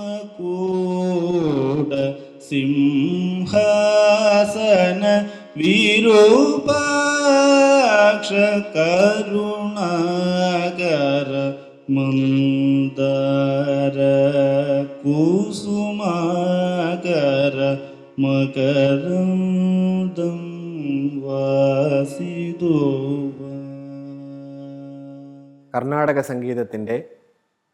മകൂട സിംഹാസന വിരൂപാക്ഷ കരുണാകര മന്ദര കുസുമാകര മകരന്ദം വാസിതോ കർണാടക സംഗീതത്തിന്റെ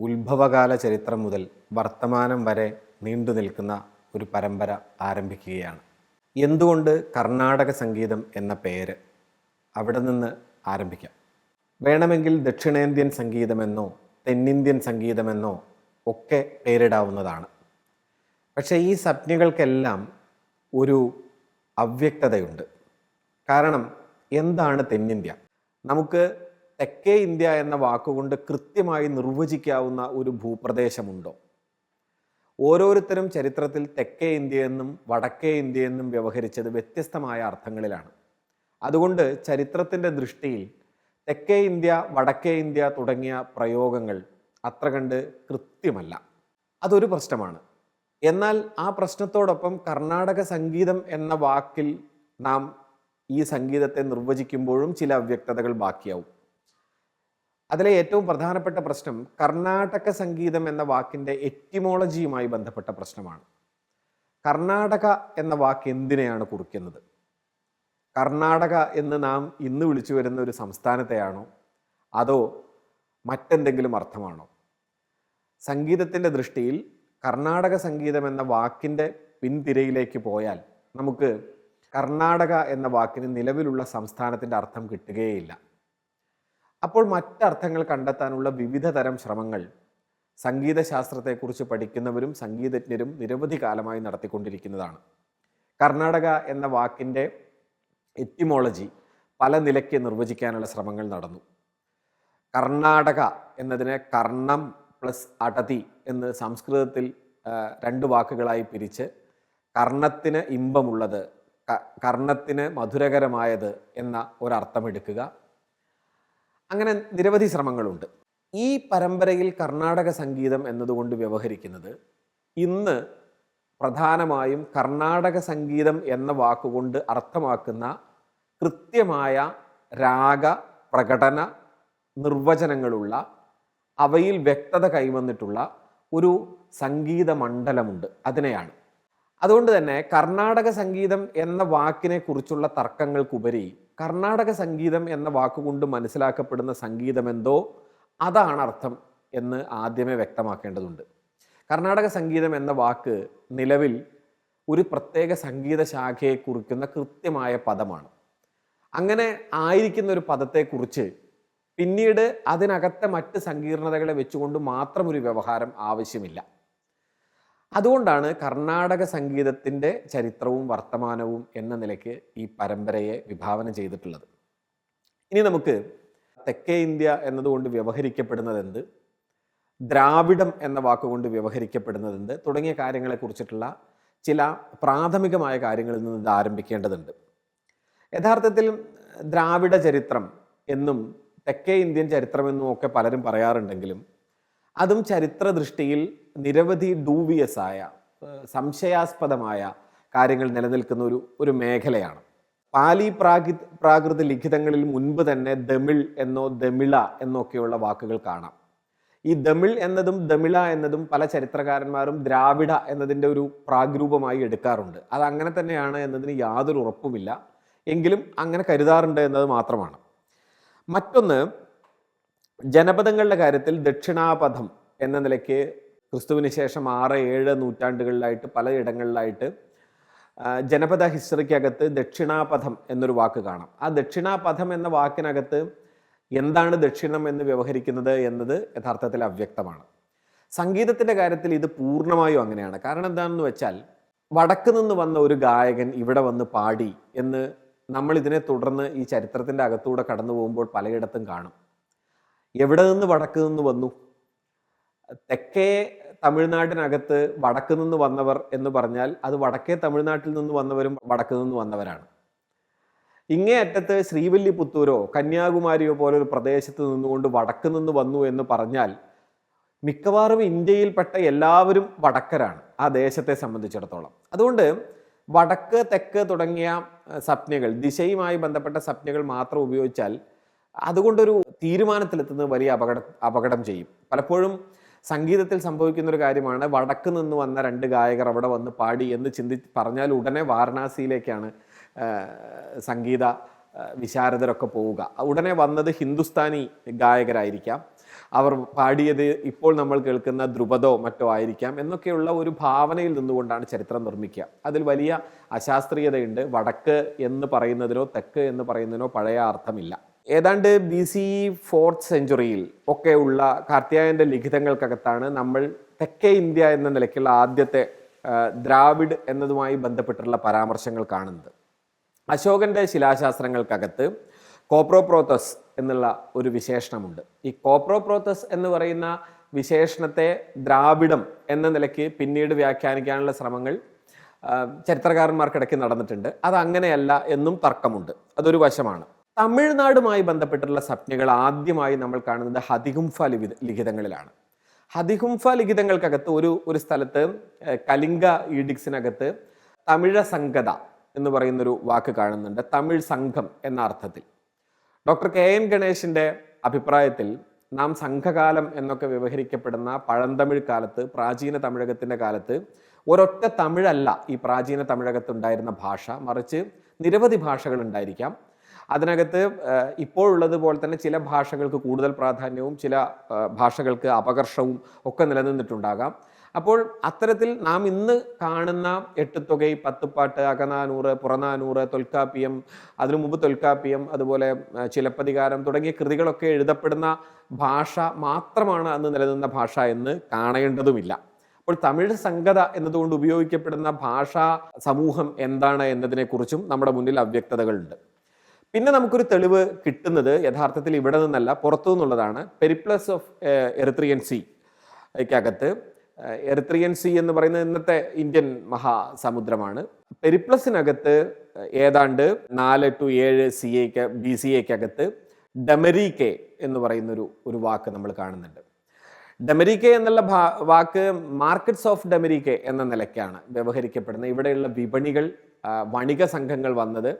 ഉത്ഭവകാല ചരിത്രം മുതൽ വർത്തമാനം വരെ നീണ്ടു നിൽക്കുന്ന ഒരു പരമ്പര ആരംഭിക്കുകയാണ്. എന്തുകൊണ്ട് കർണാടക സംഗീതം എന്ന പേര് അവിടെ നിന്ന് ആരംഭിക്കാം? വേണമെങ്കിൽ ദക്ഷിണേന്ത്യൻ സംഗീതമെന്നോ തെന്നിന്ത്യൻ സംഗീതമെന്നോ ഒക്കെ പേരിടാവുന്നതാണ്. പക്ഷേ ഈ സംജ്ഞകൾക്കെല്ലാം ഒരു അവ്യക്തതയുണ്ട്. കാരണം എന്താണ് തെന്നിന്ത്യ? നമുക്ക് തെക്കേ ഇന്ത്യ എന്ന വാക്കുകൊണ്ട് കൃത്യമായി നിർവചിക്കാവുന്ന ഒരു ഭൂപ്രദേശമുണ്ടോ? ഓരോരുത്തരും ചരിത്രത്തിൽ തെക്കേ ഇന്ത്യ എന്നും വടക്കേ ഇന്ത്യ എന്നും വ്യവഹരിച്ചത് വ്യത്യസ്തമായ അർത്ഥങ്ങളിലാണ്. അതുകൊണ്ട് ചരിത്രത്തിന്റെ ദൃഷ്ടിയിൽ തെക്കേ ഇന്ത്യ വടക്കേ ഇന്ത്യ തുടങ്ങിയ പ്രയോഗങ്ങൾ അത്ര കണ്ട് കൃത്യമല്ല. അതൊരു പ്രശ്നമാണ്. എന്നാൽ ആ പ്രശ്നത്തോടൊപ്പം കർണാടക സംഗീതം എന്ന വാക്കിൽ നാം ഈ സംഗീതത്തെ നിർവചിക്കുമ്പോഴും ചില അവ്യക്തതകൾ ബാക്കിയാവും. അതിലെ ഏറ്റവും പ്രധാനപ്പെട്ട പ്രശ്നം കർണാടക സംഗീതം എന്ന വാക്കിന്റെ എറ്റിമോളജിയുമായി ബന്ധപ്പെട്ട പ്രശ്നമാണ്. കർണാടക എന്ന വാക്ക് എന്തിനെയാണ് കുറിക്കുന്നത്? കർണാടക എന്ന് നാം ഇന്ന് വിളിച്ചു വരുന്ന ഒരു സംസ്ഥാനത്തെയാണോ? അതോ മറ്റെന്തെങ്കിലും അർത്ഥമാണോ? സംഗീതത്തിന്റെ ദൃഷ്ടിയിൽ കർണാടക സംഗീതം എന്ന വാക്കിന്റെ പിൻതിരയിലേക്ക് പോയാൽ നമുക്ക് കർണാടക എന്ന വാക്കിന് നിലവിലുള്ള സംസ്ഥാനത്തിന്റെ അർത്ഥം കിട്ടുകയില്ല അപ്പോൾ മറ്റർത്ഥങ്ങൾ കണ്ടെത്താനുള്ള വിവിധ തരം ശ്രമങ്ങൾ സംഗീതശാസ്ത്രത്തെക്കുറിച്ച് പഠിക്കുന്നവരും സംഗീതജ്ഞരും നിരവധി കാലമായി നടത്തിക്കൊണ്ടിരിക്കുന്നതാണ്. കർണാടക എന്ന വാക്കിന്റെ എറ്റിമോളജി പല നിലയ്ക്ക് നിർവചിക്കാനുള്ള ശ്രമങ്ങൾ നടന്നു. കർണാടക എന്നതിനെ കർണം പ്ലസ് അടതി എന്ന് സംസ്കൃതത്തിൽ രണ്ട് വാക്കുകളായി പിരിച്ച് കർണത്തിന് ഇമ്പമുള്ളത് കർണത്തിന് മധുരകരമായത് എന്ന ഒരർത്ഥമെടുക്കുക. അങ്ങനെ നിരവധി ശ്രമങ്ങളുണ്ട്. ഈ പരമ്പരയിൽ കർണാടക സംഗീതം എന്നതുകൊണ്ട് വ്യവഹരിക്കുന്നത് ഇന്ന് പ്രധാനമായും കർണാടക സംഗീതം എന്ന വാക്കുകൊണ്ട് അർത്ഥമാക്കുന്ന കൃത്യമായ രാഗ പ്രകടന നിർവചനങ്ങളുള്ള അവയിൽ വ്യക്തത കൈവന്നിട്ടുള്ള ഒരു സംഗീത മണ്ഡലമുണ്ട് അതിനെയാണ്. അതുകൊണ്ട് തന്നെ കർണാടക സംഗീതം എന്ന വാക്കിനെ കുറിച്ചുള്ള തർക്കങ്ങൾക്കുപരി കർണാടക സംഗീതം എന്ന വാക്കുകൊണ്ട് മനസ്സിലാക്കപ്പെടുന്ന സംഗീതമെന്തോ അതാണ് അർത്ഥം എന്ന് ആദ്യമേ വ്യക്തമാക്കേണ്ടതുണ്ട്. കർണാടക സംഗീതം എന്ന വാക്ക് നിലവിൽ ഒരു പ്രത്യേക സംഗീത ശാഖയെ കുറിക്കുന്ന കൃത്യമായ പദമാണ്. അങ്ങനെ ആയിരിക്കുന്ന ഒരു പദത്തെക്കുറിച്ച് പിന്നീട് അതിനകത്തെ മറ്റ് സങ്കീർണതകളെ വെച്ചുകൊണ്ട് മാത്രം ഒരു വ്യവഹാരം ആവശ്യമില്ല. അതുകൊണ്ടാണ് കർണാടക സംഗീതത്തിന്റെ ചരിത്രവും വർത്തമാനവും എന്ന നിലയ്ക്ക് ഈ പരമ്പരയെ വിഭാവനം ചെയ്തിട്ടുള്ളത്. ഇനി നമുക്ക് തെക്കേ ഇന്ത്യ എന്നതുകൊണ്ട് വ്യവഹരിക്കപ്പെടുന്നത് എന്ത് ദ്രാവിഡം എന്ന വാക്കുകൊണ്ട് വ്യവഹരിക്കപ്പെടുന്നത് എന്ത് തുടങ്ങിയ കാര്യങ്ങളെ കുറിച്ചിട്ടുള്ള ചില പ്രാഥമികമായ കാര്യങ്ങളിൽ നിന്ന് ഇത് ആരംഭിക്കേണ്ടതുണ്ട്. യഥാർത്ഥത്തിൽ ദ്രാവിഡ ചരിത്രം എന്നും തെക്കേ ഇന്ത്യൻ ചരിത്രമെന്നും ഒക്കെ പലരും പറയാറുണ്ടെങ്കിലും അതും ചരിത്ര ദൃഷ്ടിയിൽ നിരവധി ഡൂവിയസ് ആയ സംശയാസ്പദമായ കാര്യങ്ങൾ നിലനിൽക്കുന്ന ഒരു ഒരു മേഖലയാണ്. പാലി പ്രാകി പ്രാകൃത ലിഖിതങ്ങളിൽ മുൻപ് തന്നെ ദമിൾ എന്നോ ദമിള എന്നൊക്കെയുള്ള വാക്കുകൾ കാണാം. ഈ ദമിൾ എന്നതും ദമിള എന്നതും പല ചരിത്രകാരന്മാരും ദ്രാവിഡ എന്നതിന്റെ ഒരു പ്രാഗ്രൂപമായി എടുക്കാറുണ്ട്. അത് അങ്ങനെ തന്നെയാണ് എന്നതിന് യാതൊരു ഉറപ്പുമില്ല. എങ്കിലും അങ്ങനെ കരുതാറുണ്ട് എന്നത് മാത്രമാണ്. മറ്റൊന്ന് ജനപദങ്ങളുടെ കാര്യത്തിൽ ദക്ഷിണാപഥം എന്ന നിലയ്ക്ക് ക്രിസ്തുവിന് ശേഷം ആറ് ഏഴ് നൂറ്റാണ്ടുകളിലായിട്ട് പലയിടങ്ങളിലായിട്ട് ജനപദ ഹിസ്റ്ററിക്കകത്ത് ദക്ഷിണാപഥം എന്നൊരു വാക്ക് കാണാം. ആ ദക്ഷിണാപഥം എന്ന വാക്കിനകത്ത് എന്താണ് ദക്ഷിണം എന്ന് വ്യവഹരിക്കുന്നത് എന്നത് യഥാർത്ഥത്തിൽ അവ്യക്തമാണ്. സംഗീതത്തിന്റെ കാര്യത്തിൽ ഇത് പൂർണമായും അങ്ങനെയാണ്. കാരണം എന്താണെന്ന് വെച്ചാൽ വടക്ക് നിന്ന് വന്ന ഒരു ഗായകൻ ഇവിടെ വന്ന് പാടി എന്ന് നമ്മൾ ഇതിനെ തുടർന്ന് ഈ ചരിത്രത്തിന്റെ അകത്തൂടെ കടന്നു പോകുമ്പോൾ പലയിടത്തും കാണും. എവിടെ നിന്ന് വടക്ക് നിന്ന് വന്നു? തെക്കേ തമിഴ്നാട്ടിനകത്ത് വടക്ക് നിന്ന് വന്നവർ എന്ന് പറഞ്ഞാൽ അത് വടക്കേ തമിഴ്നാട്ടിൽ നിന്ന് വന്നവരും വടക്ക് നിന്ന് വന്നവരാണ്. ഇങ്ങേ അറ്റത്ത് ശ്രീവല്ലിപുത്തൂരോ കന്യാകുമാരിയോ പോലൊരു പ്രദേശത്ത് നിന്നുകൊണ്ട് വടക്ക് നിന്ന് വന്നു എന്ന് പറഞ്ഞാൽ മിക്കവാറും ഇന്ത്യയിൽപ്പെട്ട എല്ലാവരും വടക്കരാണ് ആ ദേശത്തെ സംബന്ധിച്ചിടത്തോളം. അതുകൊണ്ട് വടക്ക് തെക്ക് തുടങ്ങിയ സംജ്ഞകൾ ദിശയുമായി ബന്ധപ്പെട്ട സപ്നകൾ മാത്രം ഉപയോഗിച്ചാൽ അതുകൊണ്ടൊരു തീരുമാനത്തിലെത്തുന്നത് വലിയ അപകട അപകടം ചെയ്യും. പലപ്പോഴും സംഗീതത്തിൽ സംഭവിക്കുന്ന ഒരു കാര്യമാണ് വടക്ക് നിന്ന് വന്ന രണ്ട് ഗായകർ അവിടെ വന്ന് പാടി എന്ന് ചിന്തി പറഞ്ഞാൽ ഉടനെ വാരണാസിയിലേക്കാണ് സംഗീത വിശാരദരൊക്കെ പോവുക. ഉടനെ വന്നത് ഹിന്ദുസ്ഥാനി ഗായകരായിരിക്കാം. അവർ പാടിയത് ഇപ്പോൾ നമ്മൾ കേൾക്കുന്ന ദ്രുപദോ മറ്റോ ആയിരിക്കാം എന്നൊക്കെയുള്ള ഒരു ഭാവനയിൽ നിന്നുകൊണ്ടാണ് ചരിത്രം നിർമ്മിക്കുക. അതിൽ വലിയ അശാസ്ത്രീയതയുണ്ട്. വടക്ക് എന്ന് പറയുന്നതിനോ തെക്ക് എന്ന് പറയുന്നതിനോ പഴയ അർത്ഥമില്ല. ഏതാണ്ട് ബി സി ഫോർത്ത് സെഞ്ചുറിയിൽ ഒക്കെ ഉള്ള കാർത്തിയായന്റെ ലിഖിതങ്ങൾക്കകത്താണ് നമ്മൾ തെക്കേ ഇന്ത്യ എന്ന നിലയ്ക്കുള്ള ആദ്യത്തെ ദ്രാവിഡ് എന്നതുമായി ബന്ധപ്പെട്ടുള്ള പരാമർശങ്ങൾ കാണുന്നത്. അശോകന്റെ ശിലാശാസ്ത്രങ്ങൾക്കകത്ത് കോപ്രോപ്രോത്തസ് എന്നുള്ള ഒരു വിശേഷണമുണ്ട്. ഈ കോപ്രോപ്രോത്തസ് എന്ന് പറയുന്ന വിശേഷണത്തെ ദ്രാവിഡം എന്ന നിലയ്ക്ക് പിന്നീട് വ്യാഖ്യാനിക്കാനുള്ള ശ്രമങ്ങൾ ചരിത്രകാരന്മാർക്കിടയ്ക്ക് നടന്നിട്ടുണ്ട്. അത് അങ്ങനെയല്ല എന്നും തർക്കമുണ്ട്. അതൊരു വശമാണ്. തമിഴ്നാടുമായി ബന്ധപ്പെട്ടുള്ള സ്വപ്നകൾ ആദ്യമായി നമ്മൾ കാണുന്നത് ഹതികുംഫ ലിഖിത ലിഖിതങ്ങളിലാണ്. ഹതികുംഫ ലിഖിതങ്ങൾക്കകത്ത് ഒരു ഒരു സ്ഥലത്ത് കലിംഗ ഈഡിക്സിനകത്ത് തമിഴ സംഗത എന്ന് പറയുന്നൊരു വാക്ക് കാണുന്നുണ്ട്. തമിഴ് സംഘം എന്ന അർത്ഥത്തിൽ. ഡോക്ടർ കെ എൻ ഗണേശിന്റെ അഭിപ്രായത്തിൽ നാം സംഘകാലം എന്നൊക്കെ വ്യവഹരിക്കപ്പെടുന്ന പഴന്തമിഴ് കാലത്ത് പ്രാചീന തമിഴകത്തിന്റെ കാലത്ത് ഒരൊറ്റ തമിഴല്ല ഈ പ്രാചീന തമിഴകത്ത് ഉണ്ടായിരുന്ന ഭാഷ. മറിച്ച് നിരവധി ഭാഷകൾ ഉണ്ടായിരിക്കാം. അതിനകത്ത് ഇപ്പോഴുള്ളതുപോലെ തന്നെ ചില ഭാഷകൾക്ക് കൂടുതൽ പ്രാധാന്യവും ചില ഭാഷകൾക്ക് അപകർഷവും ഒക്കെ നിലനിന്നിട്ടുണ്ടാകാം. അപ്പോൾ അത്തരത്തിൽ നാം ഇന്ന് കാണുന്ന എട്ടുത്തുകൈ പത്തുപ്പാട്ട് അകനാനൂറ് പുറനാനൂറ് തൊൽക്കാപ്പിയം അതിനു മുമ്പ് തൊൽക്കാപ്പിയം അതുപോലെ ചിലപ്പതികാരം തുടങ്ങിയ കൃതികളൊക്കെ എഴുതപ്പെടുന്ന ഭാഷ മാത്രമാണ് അന്ന് നിലനിന്ന ഭാഷ എന്ന് കാണേണ്ടതുമില്ല. അപ്പോൾ തമിഴ് സംഗത എന്നതുകൊണ്ട് ഉപയോഗിക്കപ്പെടുന്ന ഭാഷാ സമൂഹം എന്താണ് എന്നതിനെക്കുറിച്ചും നമ്മുടെ മുന്നിൽ അവ്യക്തതകളുണ്ട്. പിന്നെ നമുക്കൊരു തെളിവ് കിട്ടുന്നത് യഥാർത്ഥത്തിൽ ഇവിടെ നിന്നല്ല പുറത്തു നിന്നുള്ളതാണ്. പെരിപ്ലസ് ഓഫ് എറിത്രിയൻ സിക്കകത്ത് എറിത്രിയൻ സി എന്ന് പറയുന്നത് ഇന്നത്തെ ഇന്ത്യൻ മഹാസമുദ്രമാണ്. പെരിപ്ലസിനകത്ത് ഏതാണ്ട് നാല് ടു ഏഴ് സി എക്ക് ബി സി എക്കകത്ത് ഡമരീകെ എന്ന് പറയുന്നൊരു ഒരു വാക്ക് നമ്മൾ കാണുന്നുണ്ട്. ഡമരീകെ എന്നുള്ള വാക്ക് മാർക്കറ്റ്സ് ഓഫ് ഡമരീകെ എന്ന നിലയ്ക്കാണ് വ്യവഹരിക്കപ്പെടുന്നത്. ഇവിടെയുള്ള വിപണികൾ വണിക സംഘങ്ങൾ വന്നത്.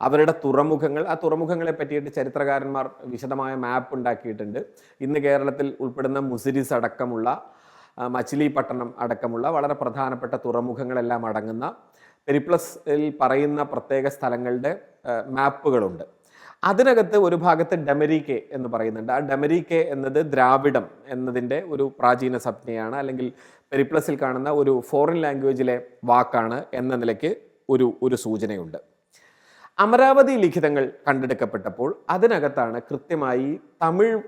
അവരുടെ തുറമുഖങ്ങൾ ആ തുറമുഖങ്ങളെ പറ്റിയിട്ട് ചരിത്രകാരന്മാർ വിശദമായ മാപ്പ് ഉണ്ടാക്കിയിട്ടുണ്ട്. ഇന്ന് കേരളത്തിൽ ഉൾപ്പെടുന്ന മുസിരിസ് അടക്കമുള്ള മച്ചിലി പട്ടണം അടക്കമുള്ള വളരെ പ്രധാനപ്പെട്ട തുറമുഖങ്ങളെല്ലാം അടങ്ങുന്ന പെരിപ്ലസിൽ പറയുന്ന പ്രത്യേക സ്ഥലങ്ങളുടെ മാപ്പുകളുണ്ട് അതിനകത്ത് ഒരു ഭാഗത്ത് ഡെമരിക്കെ എന്ന് പറയുന്നുണ്ട്. ആ ഡെമരിക്കെ എന്നത് ദ്രാവിഡം എന്നതിന്റെ ഒരു പ്രാചീന സംജ്ഞയാണ്. അല്ലെങ്കിൽ പെരിപ്ലസിൽ കാണുന്ന ഒരു ഫോറിൻ ലാംഗ്വേജിലെ വാക്കാണ് എന്ന നിലയ്ക്ക് ഒരു ഒരു സൂചനയുണ്ട്. അമരാവതി ലിഖിതങ്ങൾ കണ്ടെടുക്കപ്പെട്ടപ്പോൾ അതിനകത്താണ് കൃത്യമായി തമിഴ്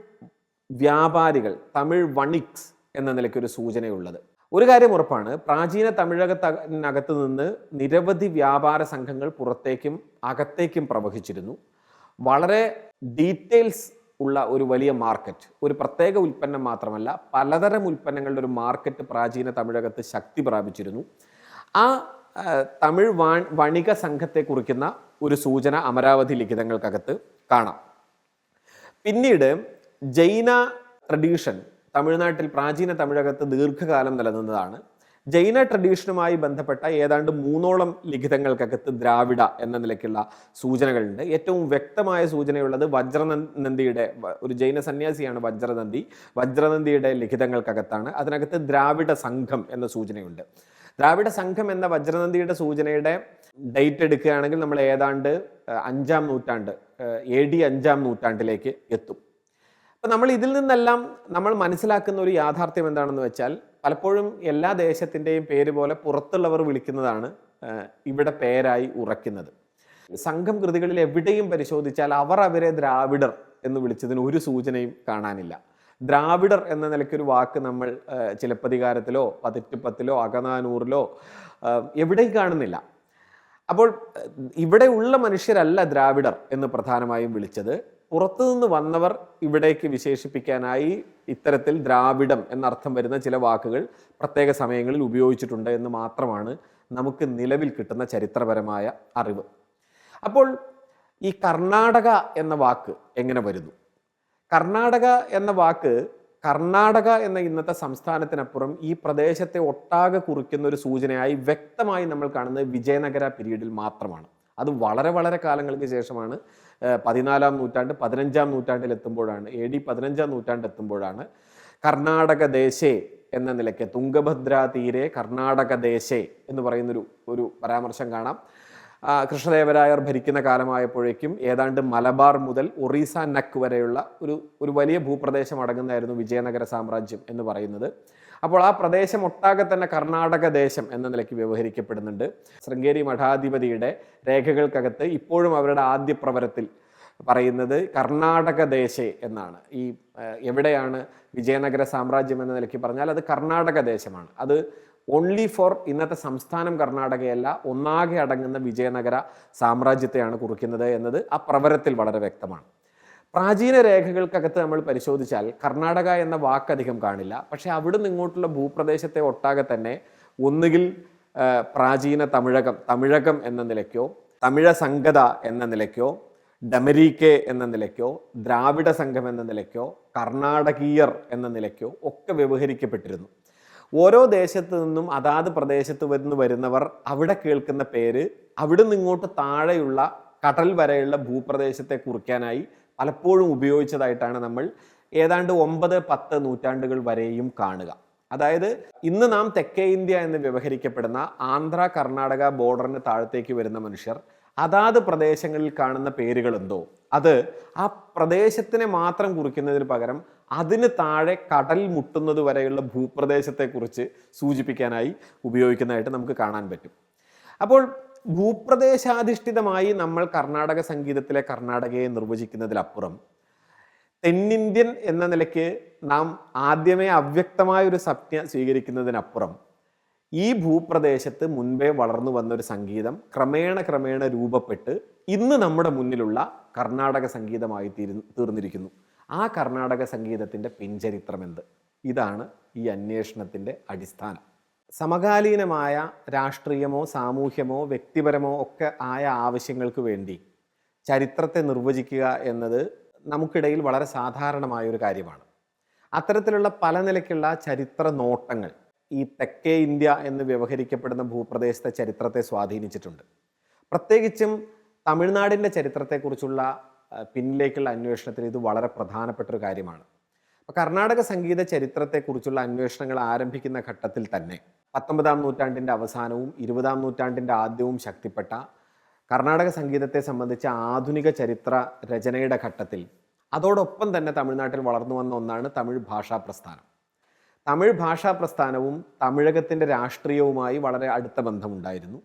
വ്യാപാരികൾ തമിഴ് വണിക്സ് എന്ന നിലയ്ക്ക് ഒരു സൂചനയുള്ളത്. ഒരു കാര്യം ഉറപ്പാണ് പ്രാചീന തമിഴകത്തകത്ത് നിന്ന് നിരവധി വ്യാപാര സംഘങ്ങൾ പുറത്തേക്കും അകത്തേക്കും പ്രവഹിച്ചിരുന്നു. വളരെ ഡീറ്റെയിൽസ് ഉള്ള ഒരു വലിയ മാർക്കറ്റ് ഒരു പ്രത്യേക ഉൽപ്പന്നം മാത്രമല്ല പലതരം ഉൽപ്പന്നങ്ങളുടെ ഒരു മാർക്കറ്റ് പ്രാചീന തമിഴകത്ത് ശക്തി പ്രാപിച്ചിരുന്നു. ആ തമിഴ് വണിക സംഘത്തെ കുറിക്കുന്ന ഒരു സൂചന അമരാവതി ലിഖിതങ്ങൾക്കകത്ത് കാണാം. പിന്നീട് ജൈന ട്രഡീഷൻ തമിഴ്നാട്ടിൽ പ്രാചീന തമിഴകത്ത് ദീർഘകാലം നിലനിന്നതാണ്. ജൈന ട്രഡീഷനുമായി ബന്ധപ്പെട്ട ഏതാണ്ട് മൂന്നോളം ലിഖിതങ്ങൾക്കകത്ത് ദ്രാവിഡ എന്ന നിലയ്ക്കുള്ള സൂചനകളുണ്ട്. ഏറ്റവും വ്യക്തമായ സൂചനയുള്ളത് വജ്രനന്ദിയുടെ ഒരു ജൈന സന്യാസിയാണ് വജ്രനന്ദി. വജ്രനന്ദിയുടെ ലിഖിതങ്ങൾക്കകത്താണ്. അതിനകത്ത് ദ്രാവിഡ സംഘം എന്ന സൂചനയുണ്ട്. ദ്രാവിഡ സംഘം എന്ന വജ്രനന്ദിയുടെ സൂചനയുടെ ഡേറ്റ് എടുക്കുകയാണെങ്കിൽ നമ്മൾ ഏതാണ്ട് അഞ്ചാം നൂറ്റാണ്ട് എ ഡി അഞ്ചാം നൂറ്റാണ്ടിലേക്ക് എത്തും. അപ്പം നമ്മൾ ഇതിൽ നിന്നെല്ലാം നമ്മൾ മനസ്സിലാക്കുന്ന ഒരു യാഥാർത്ഥ്യം എന്താണെന്ന് വെച്ചാൽ പലപ്പോഴും എല്ലാ ദേശത്തിന്റെയും പേര് പോലെ പുറത്തുള്ളവർ വിളിക്കുന്നതാണ് ഇവിടെ പേരായി ഉറയ്ക്കുന്നത്. സംഘം കൃതികളിൽ എവിടെയും പരിശോധിച്ചാൽ അവർ അവരെ ദ്രാവിഡർ എന്ന് വിളിച്ചതിന് ഒരു സൂചനയും കാണാനില്ല. ദ്രാവിഡർ എന്ന നിലയ്ക്കൊരു വാക്ക് നമ്മൾ ചിലപ്പതികാരത്തിലോ പതിറ്റുപ്പത്തിലോ അകനാനൂറിലോ എവിടെയും കാണുന്നില്ല. അപ്പോൾ ഇവിടെയുള്ള മനുഷ്യരല്ല ദ്രാവിഡർ എന്ന് പ്രധാനമായും വിളിച്ചത്. പുറത്തുനിന്ന് വന്നവർ ഇവിടേക്ക് വിശേഷിപ്പിക്കാനായി ഇത്തരത്തിൽ ദ്രാവിഡം എന്നർത്ഥം വരുന്ന ചില വാക്കുകൾ പ്രത്യേക സമയങ്ങളിൽ ഉപയോഗിച്ചിട്ടുണ്ട് എന്ന് മാത്രമാണ് നമുക്ക് നിലവിൽ കിട്ടുന്ന ചരിത്രപരമായ അറിവ്. അപ്പോൾ ഈ കർണാടക എന്ന വാക്ക് എങ്ങനെ വരുന്നു? കർണാടക എന്ന വാക്ക് കർണാടക എന്ന ഇന്നത്തെ സംസ്ഥാനത്തിനപ്പുറം ഈ പ്രദേശത്തെ ഒട്ടാകെ കുറിക്കുന്ന ഒരു സൂചനയായി വ്യക്തമായി നമ്മൾ കാണുന്നത് വിജയനഗര പീരീഡിൽ മാത്രമാണ്. അത് വളരെ വളരെ കാലങ്ങൾക്ക് ശേഷമാണ് പതിനാലാം നൂറ്റാണ്ട് പതിനഞ്ചാം നൂറ്റാണ്ടിൽ എത്തുമ്പോഴാണ് എ ഡി പതിനഞ്ചാം നൂറ്റാണ്ട് എത്തുമ്പോഴാണ് കർണാടക ദേശേ എന്ന നിലയ്ക്ക് തുംഗഭദ്ര തീരെ കർണാടക ദേശേ എന്ന് പറയുന്നൊരു ഒരു പരാമർശം കാണാം. കൃഷ്ണദേവരായർ ഭരിക്കുന്ന കാലമായപ്പോഴേക്കും ഏതാണ്ട് മലബാർ മുതൽ ഒറീസ നക്ക് വരെയുള്ള ഒരു ഒരു വലിയ ഭൂപ്രദേശം അടങ്ങുന്നതായിരുന്നു വിജയനഗര സാമ്രാജ്യം എന്ന് പറയുന്നത്. അപ്പോൾ ആ പ്രദേശം ഒട്ടാകെ തന്നെ കർണാടക ദേശം എന്ന നിലയ്ക്ക് വ്യവഹരിക്കപ്പെടുന്നുണ്ട്. ശൃംഗേരി മഠാധിപതിയുടെ രേഖകൾക്കകത്ത് ഇപ്പോഴും അവരുടെ ആദ്യ പ്രവരത്തിൽ പറയുന്നത് കർണാടക ദേശേ എന്നാണ്. ഈ എവിടെയാണ് വിജയനഗര സാമ്രാജ്യം എന്ന നിലയ്ക്ക് പറഞ്ഞാൽ അത് കർണാടക ദേശമാണ്. അത് ഓൺലി ഫോർ ഇന്നത്തെ സംസ്ഥാനം കർണാടകയല്ല ഒന്നാകെ അടങ്ങുന്ന വിജയനഗര സാമ്രാജ്യത്തെയാണ് കുറിക്കുന്നത് എന്നത് ആ പ്രവരത്തിൽ വളരെ വ്യക്തമാണ്. പ്രാചീന രേഖകൾക്കകത്ത് നമ്മൾ പരിശോധിച്ചാൽ കർണാടക എന്ന വാക്ക് അധികം കാണില്ല. പക്ഷേ അവിടുന്ന് ഇങ്ങോട്ടുള്ള ഭൂപ്രദേശത്തെ ഒട്ടാകെ തന്നെ ഒന്നുകിൽ പ്രാചീന തമിഴകം തമിഴകം എന്ന നിലയ്ക്കോ തമിഴ സംഗത എന്ന നിലയ്ക്കോ ഡമരീക്കെ എന്ന നിലയ്ക്കോ ദ്രാവിഡ സംഘം എന്ന നിലയ്ക്കോ കർണാടകീയർ എന്ന നിലയ്ക്കോ ഒക്കെ വ്യവഹരിക്കപ്പെട്ടിരുന്നു. ഓരോ ദേശത്തു നിന്നും അതാത് പ്രദേശത്ത് നിന്ന് വരുന്നവർ അവിടെ കേൾക്കുന്ന പേര് അവിടെ നിന്ന് ഇങ്ങോട്ട് താഴെയുള്ള കടൽ വരെയുള്ള ഭൂപ്രദേശത്തെ കുറിക്കാനായി പലപ്പോഴും ഉപയോഗിച്ചതായിട്ടാണ് നമ്മൾ ഏതാണ്ട് ഒമ്പത് പത്ത് നൂറ്റാണ്ടുകൾ വരെയും കാണുക. അതായത് ഇന്ന് നാം തെക്കേ ഇന്ത്യ എന്ന് വ്യവഹരിക്കപ്പെടുന്ന ആന്ധ്ര കർണാടക ബോർഡറിന് താഴത്തേക്ക് വരുന്ന മനുഷ്യർ അതാത് പ്രദേശങ്ങളിൽ കാണുന്ന പേരുകൾ എന്തോ? അത് ആ പ്രദേശത്തിനെ മാത്രം കുറിക്കുന്നതിന് പകരം അതിന് താഴെ കടൽ മുട്ടുന്നത് വരെയുള്ള ഭൂപ്രദേശത്തെക്കുറിച്ച് സൂചിപ്പിക്കാനായി ഉപയോഗിക്കുന്നതായിട്ട് നമുക്ക് കാണാൻ പറ്റും. അപ്പോൾ ഭൂപ്രദേശാധിഷ്ഠിതമായി നമ്മൾ കർണാടക സംഗീതത്തിലെ കർണാടകയെ നിർവചിക്കുന്നതിലപ്പുറം തെന്നിന്ത്യൻ എന്ന നിലയ്ക്ക് നാം ആദ്യമേ അവ്യക്തമായ ഒരു സംജ്ഞ സ്വീകരിക്കുന്നതിനപ്പുറം ഈ ഭൂപ്രദേശത്ത് മുൻപേ വളർന്നു വന്ന ഒരു സംഗീതം ക്രമേണ ക്രമേണ രൂപപ്പെട്ട് ഇന്ന് നമ്മുടെ മുന്നിലുള്ള കർണാടക സംഗീതമായി തീരു തീർന്നിരിക്കുന്നു. ആ കർണാടക സംഗീതത്തിന്റെ പിൻചരിത്രം എന്ത്? ഇതാണ് ഈ അന്വേഷണത്തിന്റെ അടിസ്ഥാനം. സമകാലീനമായ രാഷ്ട്രീയമോ സാമൂഹ്യമോ വ്യക്തിപരമോ ഒക്കെ ആയ ആവശ്യങ്ങൾക്ക് വേണ്ടി ചരിത്രത്തെ നിർവചിക്കുക എന്നത് നമുക്കിടയിൽ വളരെ സാധാരണമായ ഒരു കാര്യമാണ്. അത്തരത്തിലുള്ള പല നിലയ്ക്കുള്ള ചരിത്ര നോട്ടങ്ങൾ ഈ തെക്കേ ഇന്ത്യ എന്ന് വ്യവഹരിക്കപ്പെടുന്ന ഭൂപ്രദേശത്തെ ചരിത്രത്തെ സ്വാധീനിച്ചിട്ടുണ്ട്. പ്രത്യേകിച്ചും തമിഴ്നാടിന്റെ ചരിത്രത്തെക്കുറിച്ചുള്ള പിന്നിലേക്കുള്ള അന്വേഷണത്തിൽ ഇത് വളരെ പ്രധാനപ്പെട്ട ഒരു കാര്യമാണ്. അപ്പോൾ കർണാടക സംഗീത ചരിത്രത്തെക്കുറിച്ചുള്ള അന്വേഷണങ്ങൾ ആരംഭിക്കുന്ന ഘട്ടത്തിൽ തന്നെ പത്തൊമ്പതാം നൂറ്റാണ്ടിന്റെ അവസാനവും ഇരുപതാം നൂറ്റാണ്ടിന്റെ ആദ്യവും ശക്തിപ്പെട്ട കർണാടക സംഗീതത്തെ സംബന്ധിച്ച ആധുനിക ചരിത്ര രചനയുടെ ഘട്ടത്തിൽ അതോടൊപ്പം തന്നെ തമിഴ്നാട്ടിൽ വളർന്നു വന്ന ഒന്നാണ് തമിഴ് ഭാഷാ പ്രസ്ഥാനം. തമിഴ് ഭാഷാ പ്രസ്ഥാനവും തമിഴകത്തിന്റെ രാഷ്ട്രീയവുമായി വളരെ അടുത്ത ബന്ധമുണ്ടായിരുന്നു.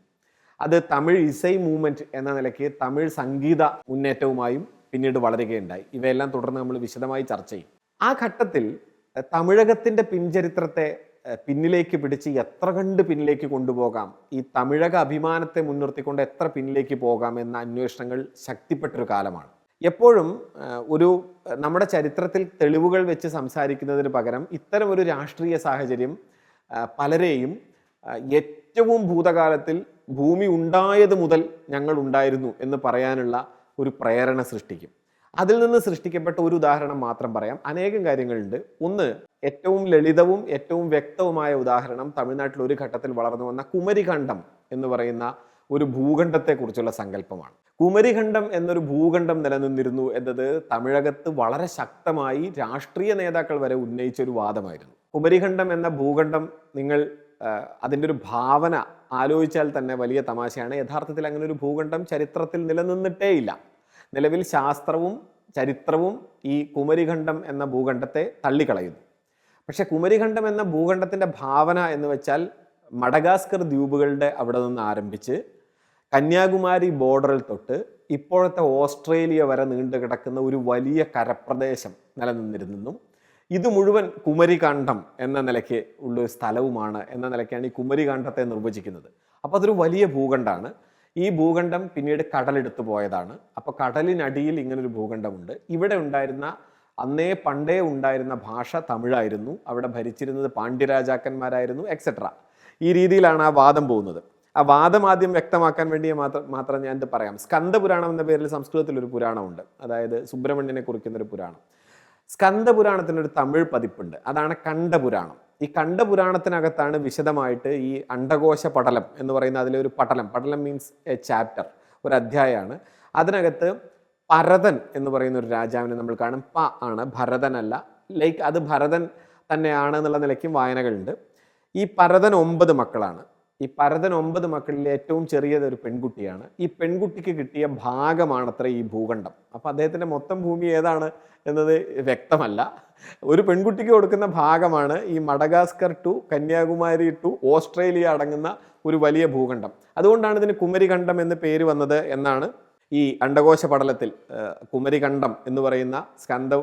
അത് തമിഴ് ഇസൈ മൂവ്മെന്റ് എന്ന നിലയ്ക്ക് തമിഴ് സംഗീത മുന്നേറ്റവുമായും പിന്നീട് വളരുകയുണ്ടായി. ഇവയെല്ലാം തുടർന്ന് നമ്മൾ വിശദമായി ചർച്ച ചെയ്യും. ആ ഘട്ടത്തിൽ തമിഴകത്തിന്റെ പിൻചരിത്രത്തെ പിന്നിലേക്ക് പിടിച്ച് എത്ര കണ്ട് പിന്നിലേക്ക് കൊണ്ടുപോകാം ഈ തമിഴക അഭിമാനത്തെ മുൻനിർത്തിക്കൊണ്ട് എത്ര പിന്നിലേക്ക് പോകാം എന്ന അന്വേഷണങ്ങൾ ശക്തിപ്പെട്ടൊരു കാലമാണ്. എപ്പോഴും ഒരു നമ്മുടെ ചരിത്രത്തിൽ തെളിവുകൾ വെച്ച് സംസാരിക്കുന്നതിന് പകരം ഇത്തരം ഒരു രാഷ്ട്രീയ സാഹചര്യം പലരെയും ഏറ്റവും ഭൂതകാലത്തിൽ ഭൂമി ഉണ്ടായത് മുതൽ ഞങ്ങൾ ഉണ്ടായിരുന്നു എന്ന് പറയാനുള്ള ഒരു പ്രേരണ സൃഷ്ടിക്കും. അതിൽ നിന്ന് സൃഷ്ടിക്കപ്പെട്ട ഒരു ഉദാഹരണം മാത്രം പറയാം. അനേകം കാര്യങ്ങളുണ്ട്. ഒന്ന് ഏറ്റവും ലളിതവും ഏറ്റവും വ്യക്തവുമായ ഉദാഹരണം തമിഴ്നാട്ടിൽ ഒരു ഘട്ടത്തിൽ വളർന്നു വന്ന കുമരിഖണ്ഡം എന്ന് പറയുന്ന ഒരു ഭൂഖണ്ഡത്തെക്കുറിച്ചുള്ള സങ്കല്പമാണ്. കുമരിഖണ്ഡം എന്നൊരു ഭൂഖണ്ഡം നിലനിന്നിരുന്നു എന്നത് തമിഴകത്ത് വളരെ ശക്തമായി രാഷ്ട്രീയ നേതാക്കൾ വരെ ഉന്നയിച്ച ഒരു വാദമായിരുന്നു. കുമരിഖണ്ഡം എന്ന ഭൂഖണ്ഡം നിങ്ങൾ അതിന്റെ ഒരു ഭാവന ആലോചിച്ചാൽ തന്നെ വലിയ തമാശയാണ്. യഥാർത്ഥത്തിൽ അങ്ങനെ ഒരു ഭൂഖണ്ഡം ചരിത്രത്തിൽ നിലനിന്നിട്ടേയില്ല. നിലവിൽ ശാസ്ത്രവും ചരിത്രവും ഈ കുമരിഖണ്ഡം എന്ന ഭൂഖണ്ഡത്തെ തള്ളിക്കളയുന്നു. പക്ഷേ കുമരിഖണ്ഡം എന്ന ഭൂഖണ്ഡത്തിന്റെ ഭാവന എന്ന് വെച്ചാൽ മഡഗാസ്കർ ദ്വീപുകളുടെ അവിടെ നിന്ന് ആരംഭിച്ച് കന്യാകുമാരി ബോർഡറിൽ തൊട്ട് ഇപ്പോഴത്തെ ഓസ്ട്രേലിയ വരെ നീണ്ടു കിടക്കുന്ന ഒരു വലിയ കരപ്രദേശം നിലനിന്നിരുന്നെന്നും ഇത് മുഴുവൻ കുമരികണ്ഠം എന്ന നിലയ്ക്ക് ഉള്ള ഒരു സ്ഥലവുമാണ് എന്ന നിലയ്ക്കാണ് ഈ കുമരികണ്ഠത്തെ നിർവചിക്കുന്നത്. അപ്പോൾ അതൊരു വലിയ ഭൂഖണ്ഡമാണ് ഈ ഭൂഖണ്ഡം പിന്നീട് കടലെടുത്തു പോയതാണ്. അപ്പോൾ കടലിനടിയിൽ ഇങ്ങനൊരു ഭൂഖണ്ഡമുണ്ട്. ഇവിടെ ഉണ്ടായിരുന്ന അന്നേ പണ്ടേ ഉണ്ടായിരുന്ന ഭാഷ തമിഴായിരുന്നു. അവിടെ ഭരിച്ചിരുന്നത് പാണ്ഡ്യരാജാക്കന്മാരായിരുന്നു എക്സെട്ര ഈ രീതിയിലാണ് ആ വാദം പോകുന്നത്. ആ വാദം ആദ്യം വ്യക്തമാക്കാൻ വേണ്ടി മാത്രം മാത്രം ഞാൻ ഇത് പറയാം. സ്കന്ദപുരാണം എന്ന പേരിൽ സംസ്കൃതത്തിൽ ഒരു പുരാണമുണ്ട്. അതായത് സുബ്രഹ്മണ്യനെ കുറിക്കുന്ന ഒരു പുരാണം. സ്കന്ദപുരാണത്തിന് ഒരു തമിഴ് പതിപ്പുണ്ട്. അതാണ് കണ്ഠപുരാണം. ഈ കണ്ഠപുരാണത്തിനകത്താണ് വിശദമായിട്ട് ഈ അണ്ടകോശ പടലം എന്ന് പറയുന്ന അതിലെ ഒരു പടലം പടലം മീൻസ് എ ചാപ്റ്റർ ഒരു അധ്യായമാണ്. അതിനകത്ത് ഭരതൻ എന്ന് പറയുന്ന ഒരു രാജാവിനെ നമ്മൾ കാണും. പ ആണ് ഭരതനല്ല. ലൈക്ക് അത് ഭരതൻ തന്നെയാണ് എന്നുള്ള നിലയ്ക്കും വായനകളുണ്ട്. ഈ ഭരതൻ ഒമ്പത് മക്കളാണ്. ഈ ഭരതൻ ഒമ്പത് മക്കളിൽ ഏറ്റവും ചെറിയത് ഒരു പെൺകുട്ടിയാണ്. ഈ പെൺകുട്ടിക്ക് കിട്ടിയ ഭാഗമാണത്ര ഈ ഭൂഖണ്ഡം. അപ്പം അദ്ദേഹത്തിന്റെ മൊത്തം ഭൂമി ഏതാണ് എന്നത് വ്യക്തമല്ല. ഒരു പെൺകുട്ടിക്ക് കൊടുക്കുന്ന ഭാഗമാണ് ഈ Madagascar to Kanyakumari to Australia അടങ്ങുന്ന ഒരു വലിയ ഭൂഖണ്ഡം. അതുകൊണ്ടാണ് ഇതിന് കുമരിഖണ്ഡം എന്ന് പേര് വന്നത് എന്നാണ് ഈ അണ്ടകോശ പടലത്തിൽ കുമരിഖണ്ഡം എന്ന് പറയുന്ന സ്കന്ദ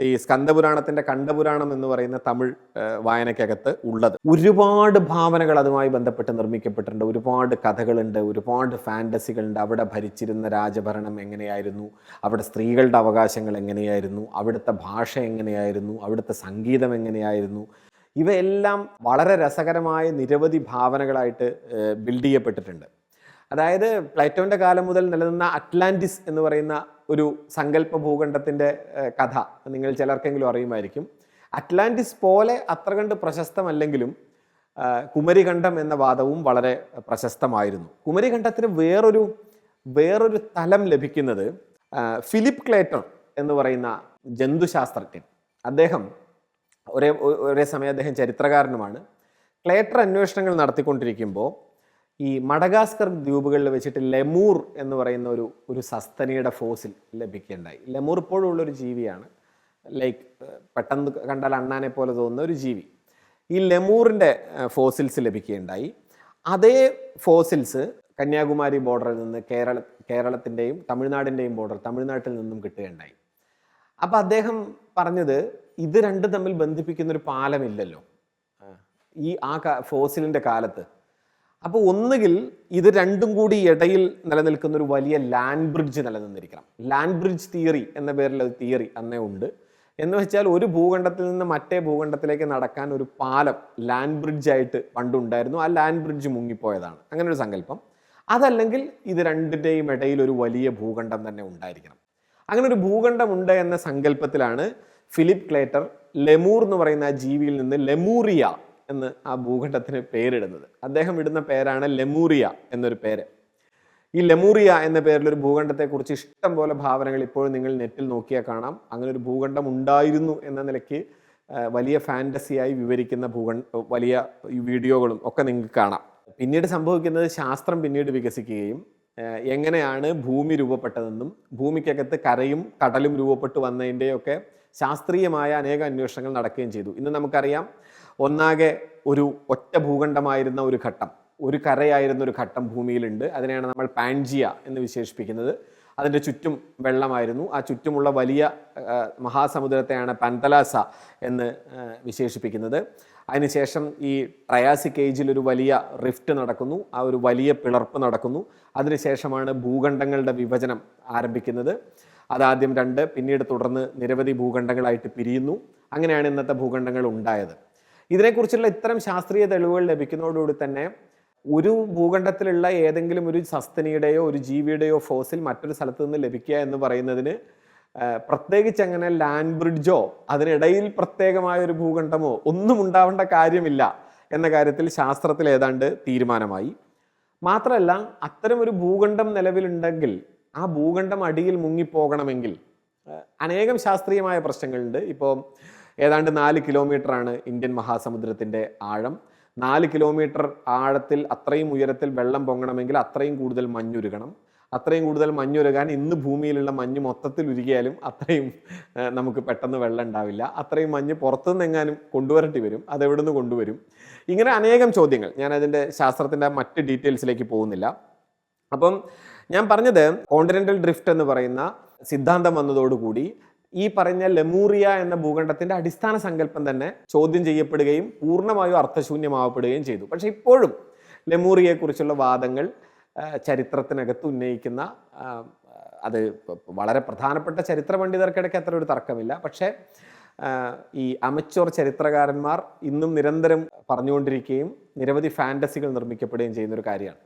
ഈ സ്കന്ദപുരാണത്തിന്റെ കണ്ഠപുരാണം എന്ന് പറയുന്ന തമിഴ് വായനയ്ക്കകത്ത് ഉള്ളത്. ഒരുപാട് ഭാവനകൾ അതുമായി ബന്ധപ്പെട്ട് നിർമ്മിക്കപ്പെട്ടിട്ടുണ്ട്. ഒരുപാട് കഥകളുണ്ട് ഒരുപാട് ഫാന്റസികളുണ്ട് അവിടെ ഭരിച്ചിരുന്ന രാജഭരണം എങ്ങനെയായിരുന്നു? അവിടെ സ്ത്രീകളുടെ അവകാശങ്ങൾ എങ്ങനെയായിരുന്നു? അവിടുത്തെ ഭാഷ എങ്ങനെയായിരുന്നു? അവിടുത്തെ സംഗീതം എങ്ങനെയായിരുന്നു? ഇവയെല്ലാം വളരെ രസകരമായ നിരവധി ഭാവനകളായിട്ട് ബിൽഡ് ചെയ്യപ്പെട്ടിട്ടുണ്ട്. അതായത് പ്ലേറ്റോന്റെ കാലം മുതൽ നിലനിന്ന അറ്റ്ലാന്റിസ് എന്ന് പറയുന്ന ഒരു സങ്കല്പ ഭൂഖണ്ഡത്തിന്റെ കഥ നിങ്ങൾ ചിലർക്കെങ്കിലും അറിയുമായിരിക്കും. അറ്റ്ലാന്റിസ് പോലെ അത്ര കണ്ട് പ്രശസ്തമല്ലെങ്കിലും കുമരികണ്ഠം എന്ന വാദവും വളരെ പ്രശസ്തമായിരുന്നു. കുമരിഖണ്ഡത്തിന് വേറൊരു വേറൊരു തലം ലഭിക്കുന്നത് ഫിലിപ്പ് ക്ലേറ്റർ എന്ന് പറയുന്ന ജന്തുശാസ്ത്രജ്ഞൻ. അദ്ദേഹം ഒരേ ഒരേ സമയം അദ്ദേഹം ചരിത്രകാരനുമാണ്. ക്ലേറ്റർ അന്വേഷണങ്ങൾ നടത്തിക്കൊണ്ടിരിക്കുമ്പോൾ ഈ മഡഗാസ്കർ ദ്വീപുകളിൽ വെച്ചിട്ട് ലെമൂർ എന്ന് പറയുന്ന ഒരു ഒരു സസ്തനിയുടെ ഫോസിൽ ലഭിക്കുകയുണ്ടായി. ലെമൂർ ഇപ്പോഴും ഉള്ളൊരു ജീവിയാണ്. ലൈക്ക് പെട്ടെന്ന് കണ്ടാൽ അണ്ണാനെ പോലെ തോന്നുന്ന ഒരു ജീവി. ഈ ലെമൂറിന്റെ ഫോസിൽസ് ലഭിക്കുകയുണ്ടായി. അതേ ഫോസിൽസ് കന്യാകുമാരി ബോർഡറിൽ നിന്ന് കേരള കേരളത്തിന്റെയും തമിഴ്നാടിന്റെയും ബോർഡർ തമിഴ്നാട്ടിൽ നിന്നും കിട്ടുകയുണ്ടായി. അപ്പോൾ അദ്ദേഹം പറഞ്ഞത് ഇത് രണ്ടും തമ്മിൽ ബന്ധിപ്പിക്കുന്നൊരു പാലമില്ലല്ലോ. ഈ ആ ഫോസിലിന്റെ കാലത്ത് അപ്പോൾ ഒന്നുകിൽ ഇത് രണ്ടും കൂടി ഇടയിൽ നിലനിൽക്കുന്ന ഒരു വലിയ ലാൻഡ് ബ്രിഡ്ജ് നിലനിന്നിരിക്കണം. ലാൻഡ് ബ്രിഡ്ജ് തിയറി എന്ന പേരിൽ അത് തിയറി അന്നേ ഉണ്ട്. എന്ന് വെച്ചാൽ ഒരു ഭൂഖണ്ഡത്തിൽ നിന്ന് മറ്റേ ഭൂഖണ്ഡത്തിലേക്ക് നടക്കാൻ ഒരു പാലം ലാൻഡ് ബ്രിഡ്ജ് ആയിട്ട് പണ്ടുണ്ടായിരുന്നു ആ ലാൻഡ് ബ്രിഡ്ജ് മുങ്ങിപ്പോയതാണ്. അങ്ങനെ ഒരു സങ്കല്പം. അതല്ലെങ്കിൽ ഇത് രണ്ടിന്റെയും ഇടയിൽ ഒരു വലിയ ഭൂഖണ്ഡം തന്നെ ഉണ്ടായിരിക്കണം. അങ്ങനെ ഒരു ഭൂഖണ്ഡം ഉണ്ട് എന്ന സങ്കല്പത്തിലാണ് ഫിലിപ്പ് ക്ലേറ്റർ ലെമൂർ എന്ന് പറയുന്ന ജീവിയിൽ നിന്ന് ലെമൂറിയ എന്ന് ആ ഭൂഖണ്ഡത്തിന് പേരിടുന്നത്. അദ്ദേഹം ഇടുന്ന പേരാണ് ലെമൂറിയ എന്നൊരു പേര്. ഈ ലെമൂറിയ എന്ന പേരിൽ ഒരു ഭൂഖണ്ഡത്തെക്കുറിച്ച് ഇഷ്ടം പോലെ ഭാവനകൾ ഇപ്പോഴും നിങ്ങൾ നെറ്റിൽ നോക്കിയാൽ കാണാം. അങ്ങനെ ഒരു ഭൂഖണ്ഡം ഉണ്ടായിരുന്നു എന്ന നിലയ്ക്ക് വലിയ ഫാന്റസിയായി വിവരിക്കുന്ന ഭൂഖണ്ഡ വലിയ വീഡിയോകളും ഒക്കെ നിങ്ങൾക്ക് കാണാം. പിന്നീട് സംഭവിക്കുന്നത് ശാസ്ത്രം പിന്നീട് വികസിക്കുകയും എങ്ങനെയാണ് ഭൂമി രൂപപ്പെട്ടതെന്നും ഭൂമിക്കകത്ത് കരയും കടലും രൂപപ്പെട്ടു വന്നതിന്റെയൊക്കെ ശാസ്ത്രീയമായ അനേക അന്വേഷണങ്ങൾ നടക്കുകയും ചെയ്തു. ഇന്ന് നമുക്കറിയാം ഒന്നാകെ ഒരു ഒറ്റ ഭൂഖണ്ഡമായിരുന്ന ഒരു ഘട്ടം ഒരു കരയായിരുന്ന ഒരു ഘട്ടം ഭൂമിയിലുണ്ട്. അതിനെയാണ് നമ്മൾ പാൻജിയ എന്ന് വിശേഷിപ്പിക്കുന്നത്. അതിന്റെ ചുറ്റും വെള്ളമായിരുന്നു. ആ ചുറ്റുമുള്ള വലിയ മഹാസമുദ്രത്തെയാണ് പന്തലാസ എന്ന് വിശേഷിപ്പിക്കുന്നത്. അതിനുശേഷം ഈ ട്രയാസിക് ഏജിൽ ഒരു വലിയ റിഫ്റ്റ് നടക്കുന്നു. ആ ഒരു വലിയ പിളർപ്പ് നടക്കുന്നു. അതിനുശേഷമാണ് ഭൂഖണ്ഡങ്ങളുടെ വിഭജനം ആരംഭിക്കുന്നത്. അതാദ്യം രണ്ട് പിന്നീട് തുടർന്ന് നിരവധി ഭൂഖണ്ഡങ്ങളായിട്ട് പിരിയുന്നു. അങ്ങനെയാണ് ഇന്നത്തെ ഭൂഖണ്ഡങ്ങൾ ഉണ്ടായത്. ഇതിനെക്കുറിച്ചുള്ള ഇത്തരം ശാസ്ത്രീയ തെളിവുകൾ ലഭിക്കുന്നതോടുകൂടി തന്നെ ഒരു ഭൂഖണ്ഡത്തിലുള്ള ഏതെങ്കിലും ഒരു സസ്തനിയുടെയോ ഒരു ജീവിയുടെയോ ഫോസിൽ മറ്റൊരു സ്ഥലത്ത് നിന്ന് ലഭിക്കുക എന്ന് പറയുന്നതിന് പ്രത്യേകിച്ച് അങ്ങനെ ലാൻഡ് ബ്രിഡ്ജോ അതിനിടയിൽ പ്രത്യേകമായ ഒരു ഭൂഖണ്ഡമോ ഒന്നും ഉണ്ടാവേണ്ട കാര്യമില്ല എന്ന കാര്യത്തിൽ ശാസ്ത്രത്തിൽ ഏതാണ്ട് തീരുമാനമായി. മാത്രമല്ല അത്തരം ഒരു ഭൂഖണ്ഡം നിലവിലുണ്ടെങ്കിൽ ആ ഭൂഖണ്ഡം അടിയിൽ മുങ്ങിപ്പോകണമെങ്കിൽ അനേകം ശാസ്ത്രീയമായ പ്രശ്നങ്ങളുണ്ട്. ഇപ്പോൾ ഏതാണ്ട് നാല് കിലോമീറ്ററാണ് ഇന്ത്യൻ മഹാസമുദ്രത്തിന്റെ ആഴം. നാല് കിലോമീറ്റർ ആഴത്തിൽ അത്രയും ഉയരത്തിൽ വെള്ളം പൊങ്ങണമെങ്കിൽ അത്രയും കൂടുതൽ മഞ്ഞുരുകണം. അത്രയും കൂടുതൽ മഞ്ഞുരുകാൻ ഇന്ന് ഭൂമിയിലുള്ള മഞ്ഞ് മൊത്തത്തിൽ ഉരുകിയാലും അത്രയും നമുക്ക് പെട്ടെന്ന് വെള്ളം ഉണ്ടാവില്ല. അത്രയും മഞ്ഞ് പുറത്തുനിന്ന് എങ്ങാനും കൊണ്ടുവരേണ്ടി വരും. അത് എവിടെ നിന്ന് കൊണ്ടുവരും? ഇങ്ങനെ അനേകം ചോദ്യങ്ങൾ. ഞാൻ അതിന്റെ ശാസ്ത്രത്തിന്റെ മറ്റ് ഡീറ്റെയിൽസിലേക്ക് പോകുന്നില്ല. അപ്പം ഞാൻ പറഞ്ഞത് കോണ്ടിനെന്റൽ ഡ്രിഫ്റ്റ് എന്ന് പറയുന്ന സിദ്ധാന്തം വന്നതോടുകൂടി ഈ പറഞ്ഞ ലെമൂറിയ എന്ന ഭൂഖണ്ഡത്തിന്റെ അടിസ്ഥാന സങ്കല്പം തന്നെ ചോദ്യം ചെയ്യപ്പെടുകയും പൂർണമായും അർത്ഥശൂന്യമാവപ്പെടുകയും ചെയ്തു. പക്ഷെ ഇപ്പോഴും ലെമൂറിയെക്കുറിച്ചുള്ള വാദങ്ങൾ ചരിത്രത്തിനകത്ത് ഉന്നയിക്കുന്ന അത് വളരെ പ്രധാനപ്പെട്ട ചരിത്ര പണ്ഡിതർക്കിടയ്ക്ക് അത്ര ഒരു തർക്കമില്ല. പക്ഷേ ഈ അമച്ചോർ ചരിത്രകാരന്മാർ ഇന്നും നിരന്തരം പറഞ്ഞുകൊണ്ടിരിക്കുകയും നിരവധി ഫാന്റസികൾ നിർമ്മിക്കപ്പെടുകയും ചെയ്യുന്ന ഒരു കാര്യമാണ്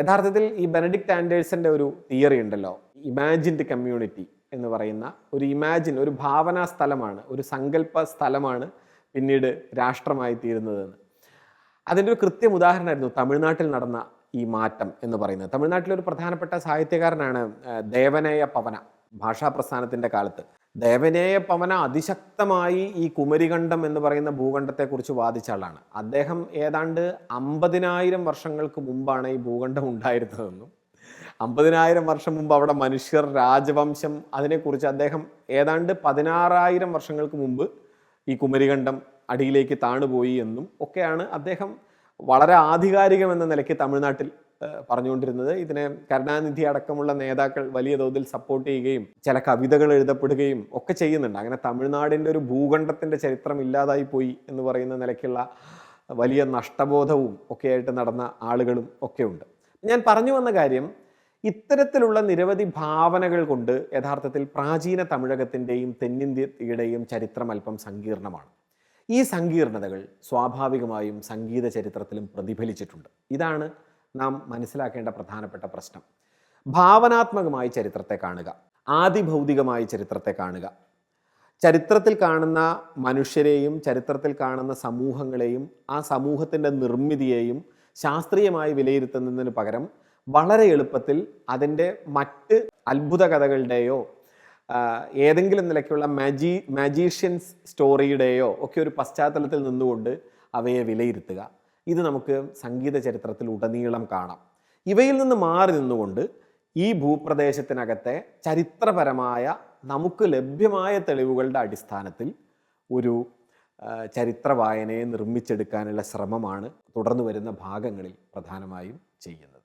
യഥാർത്ഥത്തിൽ ഈ ബെനഡിക്ട് ആൻഡേഴ്സന്റെ ഒരു തിയറി ഉണ്ടല്ലോ. ഇമാജിൻഡ് കമ്മ്യൂണിറ്റി എന്ന് പറയുന്ന ഒരു ഇമാജിൻ ഒരു ഭാവനാ സ്ഥലമാണ് ഒരു സങ്കല്പ സ്ഥലമാണ് പിന്നീട് രാഷ്ട്രമായി തീരുന്നതെന്ന്. അതിന്റെ ഒരു കൃത്യം ഉദാഹരണമായിരുന്നു തമിഴ്നാട്ടിൽ നടന്ന ഈ മാറ്റം എന്ന് പറയുന്നത്. തമിഴ്നാട്ടിലെ ഒരു പ്രധാനപ്പെട്ട സാഹിത്യകാരനാണ് ദേവനേയ പവന ഭാഷാ പ്രസ്ഥാനത്തിന്റെ കാലത്ത്. ദേവനേയ പവന അതിശക്തമായി ഈ കുമരികണ്ഠം എന്ന് പറയുന്ന ഭൂഖണ്ഡത്തെക്കുറിച്ച് വാദിച്ച ആളാണ്. അദ്ദേഹം ഏതാണ്ട് അമ്പതിനായിരം വർഷങ്ങൾക്ക് മുമ്പാണ് ഈ ഭൂഖണ്ഡം ഉണ്ടായിരുന്നതെന്നും അമ്പതിനായിരം വർഷം മുമ്പ് അവിടെ മനുഷ്യർ രാജവംശം അതിനെക്കുറിച്ച് അദ്ദേഹം ഏതാണ്ട് പതിനാറായിരം വർഷങ്ങൾക്ക് മുമ്പ് ഈ കുമരികണ്ഠം അടിയിലേക്ക് താണുപോയി എന്നും ഒക്കെയാണ് അദ്ദേഹം വളരെ ആധികാരികം എന്ന നിലയ്ക്ക് തമിഴ്നാട്ടിൽ പറഞ്ഞുകൊണ്ടിരുന്നത്. ഇതിനെ കരുണാനിധി അടക്കമുള്ള നേതാക്കൾ വലിയ തോതിൽ സപ്പോർട്ട് ചെയ്യുകയും ചില കവിതകൾ എഴുതപ്പെടുകയും ഒക്കെ ചെയ്യുന്നുണ്ട്. അങ്ങനെ തമിഴ്നാടിന്റെ ഒരു ഭൂഖണ്ഡത്തിന്റെ ചരിത്രം ഇല്ലാതായി പോയി എന്ന് പറയുന്ന നിലയ്ക്കുള്ള വലിയ നഷ്ടബോധവും ഒക്കെയായിട്ട് നടന്ന ആളുകളും ഒക്കെയുണ്ട് ഞാൻ പറഞ്ഞു വന്ന കാര്യം ഇത്തരത്തിലുള്ള നിരവധി ഭാവനകൾ കൊണ്ട് യഥാർത്ഥത്തിൽ പ്രാചീന തമിഴകത്തിന്റെയും തെന്നിന്ത്യയുടെയും ചരിത്രം അല്പം സങ്കീർണമാണ്. ഈ സങ്കീർണതകൾ സ്വാഭാവികമായും സംഗീത ചരിത്രത്തിലും പ്രതിഫലിച്ചിട്ടുണ്ട്. ഇതാണ് നാം മനസ്സിലാക്കേണ്ട പ്രധാനപ്പെട്ട പ്രശ്നം. ഭാവനാത്മകമായി ചരിത്രത്തെ കാണുക ആദിഭൗതികമായി ചരിത്രത്തെ കാണുക. ചരിത്രത്തിൽ കാണുന്ന മനുഷ്യരെയും ചരിത്രത്തിൽ കാണുന്ന സമൂഹങ്ങളെയും ആ സമൂഹത്തിന്റെ നിർമ്മിതിയെയും ശാസ്ത്രീയമായി വിലയിരുത്തുന്നതിന് പകരം വളരെ എളുപ്പത്തിൽ അതിന്റെ മറ്റ് അത്ഭുത കഥകളുടെയോ ഏതെങ്കിലും നിലയ്ക്കുള്ള മാജി മാജീഷ്യൻസ് സ്റ്റോറിയുടെയോ ഒക്കെ ഒരു പശ്ചാത്തലത്തിൽ നിന്നുകൊണ്ട് അവയെ വിലയിരുത്തുക. ഇത് നമുക്ക് സംഗീത ചരിത്രത്തിൽ ഉടനീളം കാണാം. ഇവയിൽ നിന്ന് മാറി നിന്നുകൊണ്ട് ഈ ഭൂപ്രദേശത്തിനകത്തെ ചരിത്രപരമായ നമുക്ക് ലഭ്യമായ തെളിവുകളുടെ അടിസ്ഥാനത്തിൽ ഒരു ചരിത്ര വായനയെ നിർമ്മിച്ചെടുക്കാനുള്ള ശ്രമമാണ് തുടർന്നു വരുന്ന ഭാഗങ്ങളിൽ പ്രധാനമായും ചെയ്യുന്നത്.